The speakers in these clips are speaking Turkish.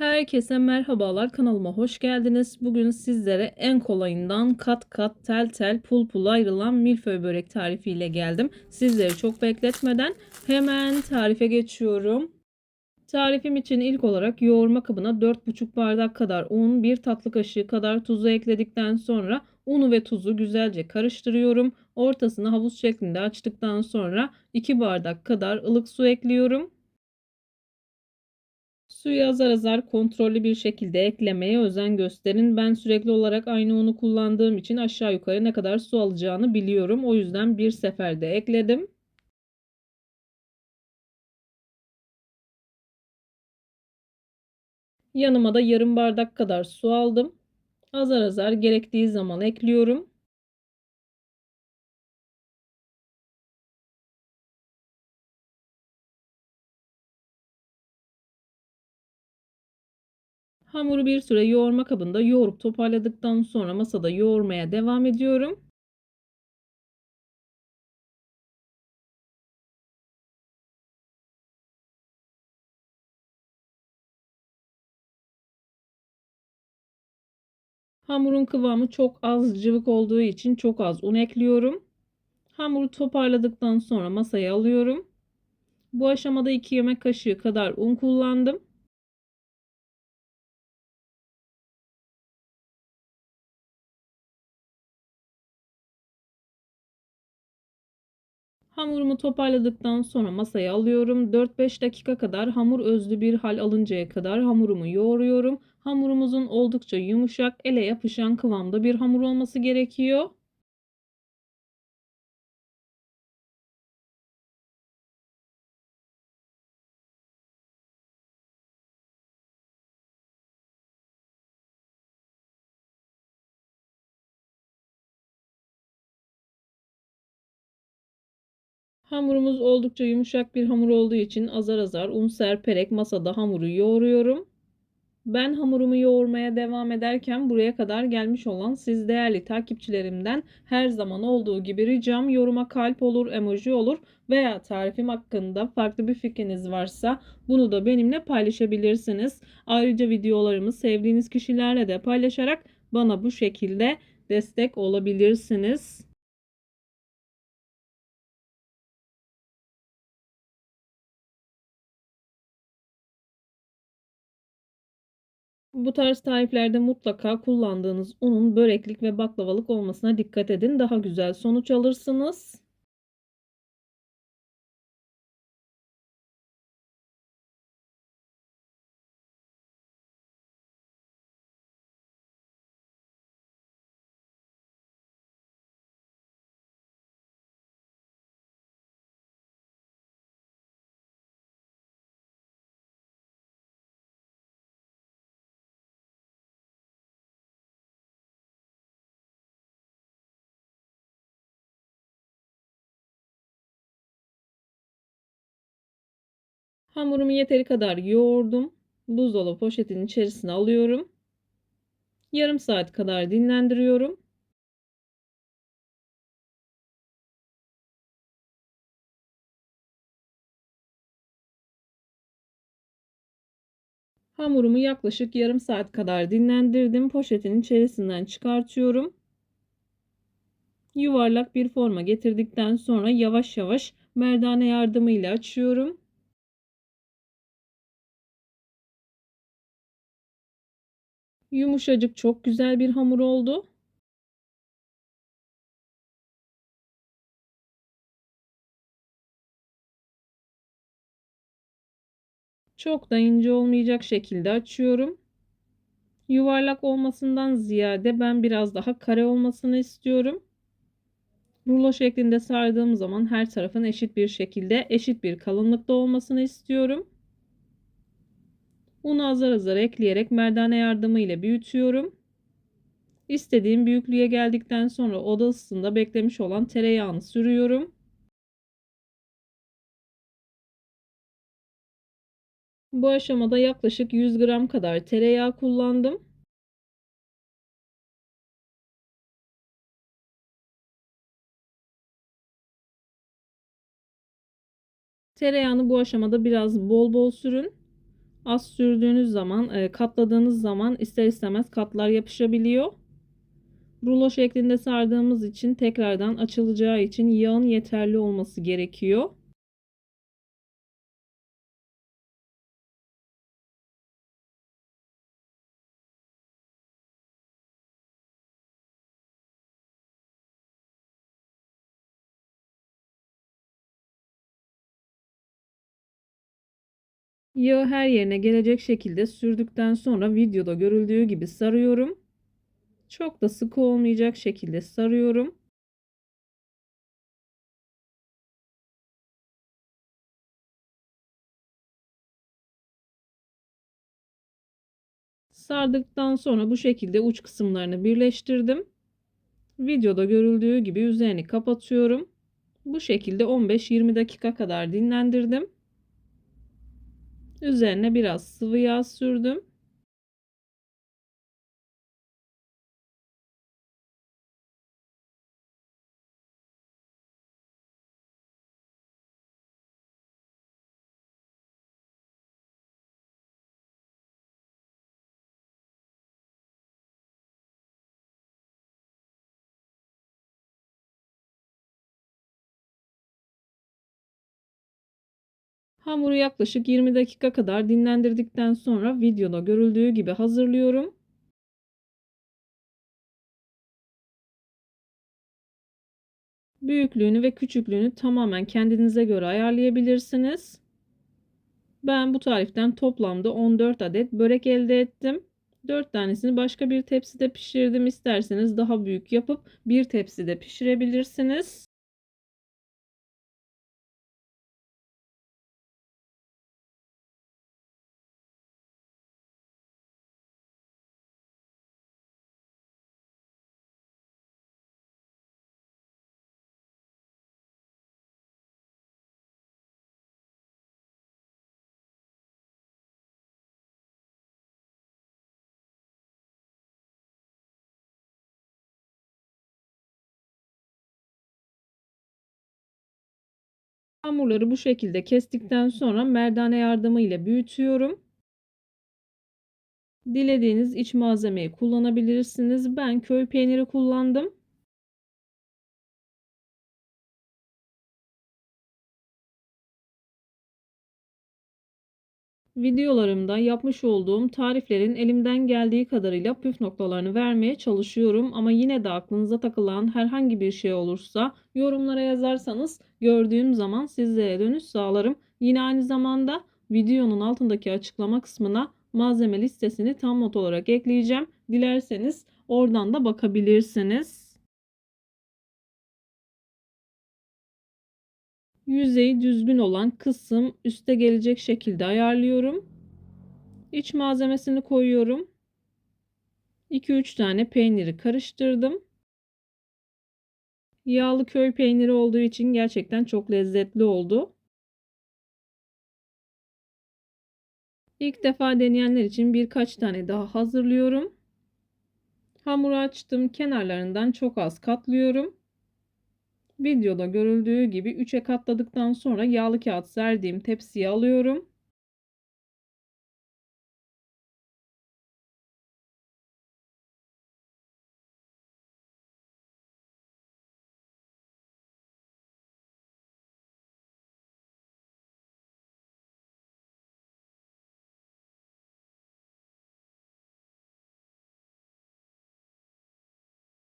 Herkese merhabalar kanalıma hoş geldiniz. Bugün sizlere en kolayından kat kat tel tel pul pul ayrılan milföy börek tarifiyle geldim. Sizleri çok bekletmeden hemen tarife geçiyorum. Tarifim için ilk olarak yoğurma kabına 4,5 bardak kadar un, 1 tatlı kaşığı kadar tuzu ekledikten sonra unu ve tuzu güzelce karıştırıyorum. Ortasını havuz şeklinde açtıktan sonra 2 bardak kadar ılık su ekliyorum. Suyu azar azar kontrollü bir şekilde eklemeye özen gösterin. Ben sürekli olarak aynı unu kullandığım için aşağı yukarı ne kadar su alacağını biliyorum. O yüzden bir seferde ekledim. Yanıma da yarım bardak kadar su aldım. Azar azar gerektiği zaman ekliyorum. Hamuru bir süre yoğurma kabında yoğurup toparladıktan sonra masada yoğurmaya devam ediyorum. Hamurun kıvamı çok az cıvık olduğu için çok az un ekliyorum. Hamuru toparladıktan sonra masaya alıyorum. Bu aşamada 2 yemek kaşığı kadar un kullandım. Hamurumu toparladıktan sonra masaya alıyorum. 4-5 dakika kadar hamur özlü bir hal alıncaya kadar hamurumu yoğuruyorum. Hamurumuzun oldukça yumuşak, ele yapışan kıvamda bir hamur olması gerekiyor. Hamurumuz oldukça yumuşak bir hamur olduğu için azar azar un serperek masada hamuru yoğuruyorum. Ben hamurumu yoğurmaya devam ederken buraya kadar gelmiş olan siz değerli takipçilerimden her zaman olduğu gibi ricam yoruma kalp olur, emoji olur veya tarifim hakkında farklı bir fikriniz varsa bunu da benimle paylaşabilirsiniz. Ayrıca videolarımı sevdiğiniz kişilerle de paylaşarak bana bu şekilde destek olabilirsiniz. Bu tarz tariflerde mutlaka kullandığınız unun böreklik ve baklavalık olmasına dikkat edin. Daha güzel sonuç alırsınız. Hamurumu yeteri kadar yoğurdum. Buzdolabı poşetinin içerisine alıyorum. Yarım saat kadar dinlendiriyorum. Hamurumu yaklaşık yarım saat kadar dinlendirdim. Poşetin içerisinden çıkartıyorum. Yuvarlak bir forma getirdikten sonra yavaş yavaş merdane yardımıyla açıyorum. Yumuşacık çok güzel bir hamur oldu. Çok da ince olmayacak şekilde açıyorum. Yuvarlak olmasından ziyade ben biraz daha kare olmasını istiyorum. Rulo şeklinde sardığım zaman her tarafın eşit bir şekilde eşit bir kalınlıkta olmasını istiyorum. Unu azar azar ekleyerek merdane yardımıyla büyütüyorum. İstediğim büyüklüğe geldikten sonra oda ısısında beklemiş olan tereyağını sürüyorum. Bu aşamada yaklaşık 100 gram kadar tereyağı kullandım. Tereyağını bu aşamada biraz bol bol sürün. Az sürdüğünüz zaman, e, katladığınız zaman ister istemez katlar yapışabiliyor. Rulo şeklinde sardığımız için tekrardan açılacağı için yağın yeterli olması gerekiyor. Yağı her yerine gelecek şekilde sürdükten sonra videoda görüldüğü gibi sarıyorum. Çok da sıkı olmayacak şekilde sarıyorum. Sardıktan sonra bu şekilde uç kısımlarını birleştirdim. Videoda görüldüğü gibi üzerini kapatıyorum. Bu şekilde 15-20 dakika kadar dinlendirdim. Üzerine biraz sıvı yağ sürdüm. Hamuru yaklaşık 20 dakika kadar dinlendirdikten sonra videoda görüldüğü gibi hazırlıyorum. Büyüklüğünü ve küçüklüğünü tamamen kendinize göre ayarlayabilirsiniz. Ben bu tariften toplamda 14 adet börek elde ettim. 4 tanesini başka bir tepside pişirdim. İsterseniz daha büyük yapıp bir tepside pişirebilirsiniz. Hamurları bu şekilde kestikten sonra merdane yardımı ile büyütüyorum. Dilediğiniz iç malzemeyi kullanabilirsiniz. Ben köy peyniri kullandım. Videolarımda yapmış olduğum tariflerin elimden geldiği kadarıyla püf noktalarını vermeye çalışıyorum ama yine de aklınıza takılan herhangi bir şey olursa yorumlara yazarsanız gördüğüm zaman sizlere dönüş sağlarım. Yine aynı zamanda videonun altındaki açıklama kısmına malzeme listesini tam not olarak ekleyeceğim. Dilerseniz oradan da bakabilirsiniz. Yüzeyi düzgün olan kısım üste gelecek şekilde ayarlıyorum. İç malzemesini koyuyorum. 2-3 tane peyniri karıştırdım. Yağlı köy peyniri olduğu için gerçekten çok lezzetli oldu. İlk defa deneyenler için birkaç tane daha hazırlıyorum. Hamuru açtım. Kenarlarından çok az katlıyorum. Videoda görüldüğü gibi 3'e katladıktan sonra yağlı kağıt serdiğim tepsiye alıyorum.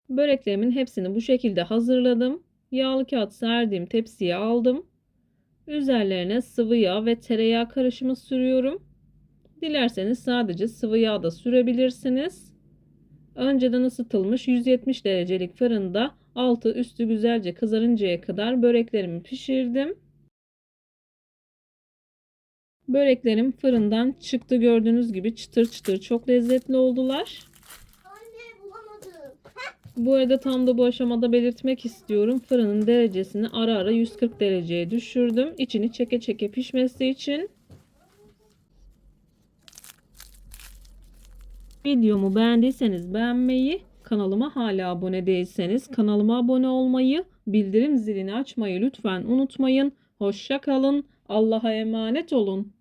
Böreklerimin hepsini bu şekilde hazırladım. Yağlı kağıt serdiğim tepsiye aldım. Üzerlerine sıvı yağ ve tereyağı karışımı sürüyorum. Dilerseniz sadece sıvı yağ da sürebilirsiniz. Önceden ısıtılmış 170 derecelik fırında altı üstü güzelce kızarıncaya kadar böreklerimi pişirdim. Böreklerim fırından çıktı gördüğünüz gibi çıtır çıtır çok lezzetli oldular. Bu arada tam da bu aşamada belirtmek istiyorum. Fırının derecesini ara ara 140 dereceye düşürdüm. İçini çeke çeke pişmesi için. Videomu beğendiyseniz beğenmeyi, kanalıma hala abone değilseniz kanalıma abone olmayı, bildirim zilini açmayı lütfen unutmayın. Hoşça kalın. Allah'a emanet olun.